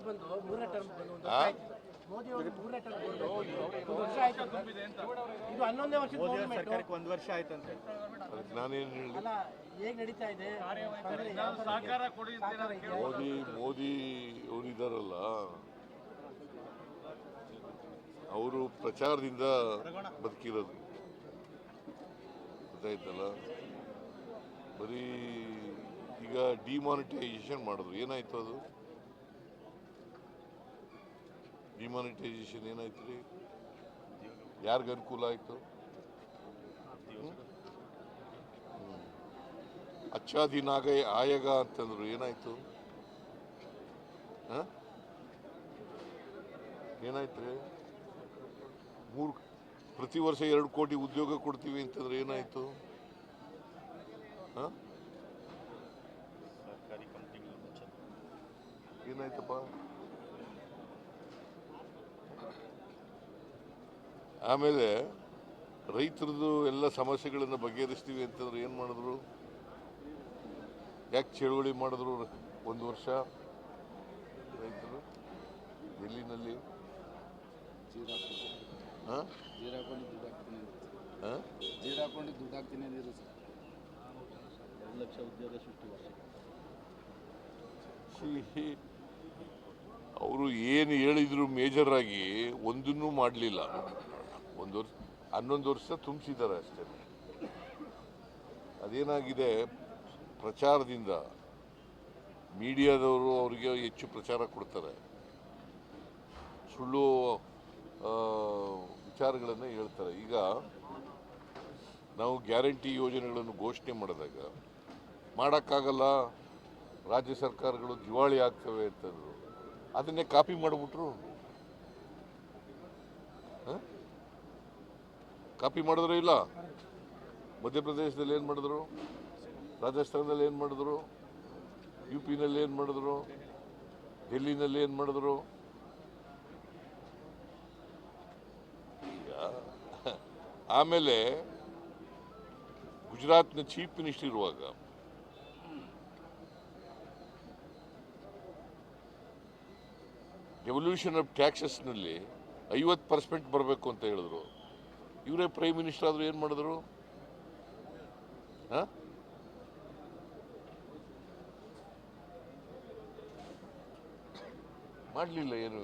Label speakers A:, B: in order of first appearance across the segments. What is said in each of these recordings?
A: Result ಬಂದು ಮೂರನೇ term ಬಂದು ಒಂದು? ವರ್ಷ ಆಯ್ತು. ಮೋದಿ ಅವರು ಮೂರನೇ ಟರ್ಮ್ ಒಂದು ವರ್ಷ ಆಯ್ತು. ಇದು ಹನ್ನೊಂದನೇ ವರ್ಷದ ಗೌರ್ಮೆಂಟ್
B: ಸರ್ಕಾರಕ್ಕೆ ಒಂದು ವರ್ಷ ಆಯ್ತಂತೆ
C: ಅದಕ್ಕೆ ನಾನೇನು ಹೇಳಿ
A: ಅಲ್ಲ ಹೇಗ್ ನಡೀತಾ ಇದೆ? ತೊಂದ್ರೆ ಯಾವ ಥರ ಇದೆ? ಸಹಕಾರ ಇದೆಯಾ?
C: ಮೋದಿ ಮೋದಿ ಅವರಿದ್ದಾರಲ್ಲ ಅವರು ಪ್ರಚಾರದಿಂದ ಬದುಕಿರೋದು. ಗೊತ್ತಾಯ್ತಲ್ಲ? ಬರೀ ಈಗ ಡಿಮಾನಿಟೈಸೇಷನ್ ಮಾಡಿದ್ರು. ಏನಾಯ್ತು ಅದು? ಡಿಮಾನಿಟೈಸೇಷನ್ ಏನಾಯ್ತು ರೀ ಯಾರಿಗೆ ಅನುಕೂಲ ಆಯಿತು? ಅಚ್ಚಾದಿ ನಾಗ ಆಯಗ ಅಂತಂದ್ರು ಏನಾಯ್ತು? ಹ? ಏನಾಯ್ತು ರೀ ಮೂರು ಪ್ರತಿ ವರ್ಷ ಎರಡು ಕೋಟಿ ಉದ್ಯೋಗ ಕೊಡ್ತೀವಿ ಅಂತಂದ್ರೆ ಏನಾಯ್ತು? ಏನಾಯ್ತಪ್ಪ? ಆಮೇಲೆ ರೈತರದ್ದು ಎಲ್ಲ ಸಮಸ್ಯೆಗಳನ್ನು ಬಗೆಹರಿಸ್ತೀವಿ ಅಂತಂದ್ರೆ ಏನು ಮಾಡಿದ್ರು? ಯಾಕೆ ಚಳುವಳಿ ಮಾಡಿದ್ರು ಒಂದು ವರ್ಷ ರೈತರು? ಎಲ್ಲಿನಲ್ಲಿ? ಹಾಂ?
D: ಜೀರ ಹಾಕೊಂಡು ದುಡ್ಡು ಹಾಕ್ತೀನಿ
C: ಹಾಂ?
D: ಜೀರ ಹಾಕೊಂಡು ದುಡ್ಡು ಹಾಕ್ತೀನಿ ಅಂದಿರು ಸರ್. ಎರಡು ಲಕ್ಷ ಉದ್ಯೋಗ ಸೃಷ್ಟಿ ವರ್ಷ.
C: ಅವರು ಏನು ಹೇಳಿದ್ರು ಮೇಜರ್ ಆಗಿ ಒಂದನ್ನೂ ಮಾಡಲಿಲ್ಲ. ಹನ್ನೊಂದು ವರ್ಷ ತುಂಬಿಸಿದ್ದಾರೆ ಅಷ್ಟೇ. ಅದೇನಾಗಿದೆ, ಪ್ರಚಾರದಿಂದ ಮೀಡಿಯಾದವರು ಅವರಿಗೆ ಹೆಚ್ಚು ಪ್ರಚಾರ ಕೊಡ್ತಾರೆ. ಸುಳ್ಳು ವಿಚಾರಗಳನ್ನು ಹೇಳ್ತಾರೆ. ಈಗ ನಾವು ಗ್ಯಾರಂಟಿ ಯೋಜನೆಗಳನ್ನು ಘೋಷಣೆ ಮಾಡಿದಾಗ, ಮಾಡೋಕ್ಕಾಗಲ್ಲ, ರಾಜ್ಯ ಸರ್ಕಾರಗಳು ದಿವಾಳಿ ಆಗ್ತವೆ ಅಂತಂದರು. ಅದನ್ನೇ ಕಾಪಿ ಮಾಡಿಬಿಟ್ರು. ಕಾಪಿ ಮಾಡಿದ್ರು ಇಲ್ಲ? ಮಧ್ಯಪ್ರದೇಶದಲ್ಲಿ ಏನು ಮಾಡಿದ್ರು? ರಾಜಸ್ಥಾನದಲ್ಲಿ ಏನು ಮಾಡಿದ್ರು? ಯು ಪಿನಲ್ಲಿ ಏನು ಮಾಡಿದ್ರು? ಡೆಲ್ಲಿನಲ್ಲಿ ಏನು ಮಾಡಿದ್ರು? ಆಮೇಲೆ ಗುಜರಾತ್ನ ಚೀಫ್ ಮಿನಿಸ್ಟರ್ ಇರುವಾಗ ಡೆವಲ್ಯೂಷನ್ ಆಫ್ ಟ್ಯಾಕ್ಸಸ್ನಲ್ಲಿ ಐವತ್ತು ಪರ್ಸೆಂಟ್ ಬರಬೇಕು ಅಂತ ಹೇಳಿದ್ರು. ಇವರೇ ಪ್ರೈಮ್ ಮಿನಿಸ್ಟರ್ ಆದರೂ ಏನು ಮಾಡಿದ್ರು? ಹಾಂ? ಮಾಡಲಿಲ್ಲ ಏನೂ?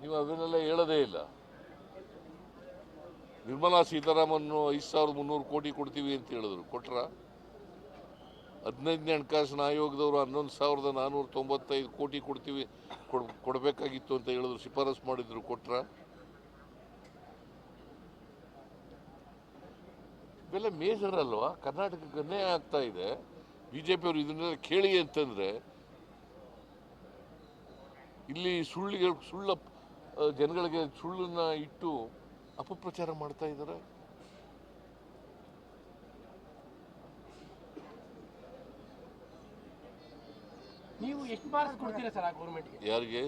C: ನೀವು ಅದನ್ನೆಲ್ಲ ಹೇಳೋದೇ ಇಲ್ಲ. ನಿರ್ಮಲಾ ಸೀತಾರಾಮನ್ ಐದು ಸಾವಿರದ ಮುನ್ನೂರು ಕೋಟಿ ಕೊಡ್ತೀವಿ ಅಂತ ಹೇಳಿದ್ರು. ಕೊಟ್ರ? ಹದಿನೈದನೇ ಹಣಕಾಸಿನ ಆಯೋಗದವರು ಹನ್ನೊಂದು ಸಾವಿರದ ನಾನ್ನೂರ ತೊಂಬತ್ತೈದು ಕೋಟಿ ಕೊಡ್ತೀವಿ, ಕೊಡ್, ಕೊಡಬೇಕಾಗಿತ್ತು ಅಂತ ಹೇಳಿದ್ರು. ಶಿಫಾರಸು ಮಾಡಿದ್ರು. ಕೊಟ್ರ? ಇವೆಲ್ಲ ಮೇಜರ್ ಅಲ್ವಾ ಕರ್ನಾಟಕಕ್ಕೆ ಅನ್ಯಾಯ ಆಗ್ತಾ ಇದೆ. ಬಿ ಜೆ ಪಿಯವರು ಇದನ್ನೆಲ್ಲ ಕೇಳಿ ಅಂತಂದ್ರೆ ಇಲ್ಲಿ ಸುಳ್ಳಿಗೆ ಸುಳ್ಳ ಜನಗಳಿಗೆ ಸುಳ್ಳನ್ನ ಇಟ್ಟು ಅಪಪ್ರಚಾರ ಮಾಡ್ತಾ ಇದ್ದಾರೆ
A: ನೀವು ಎಷ್ಟು ಮಾರ್ಕ್ಸ್ ಕೊಡ್ತೀರಾ ಸರ್ ಆ ಗೌರ್ಮೆಂಟ್ಗೆ
C: ಯಾರಿಗೆ?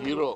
C: ಜೀರೋ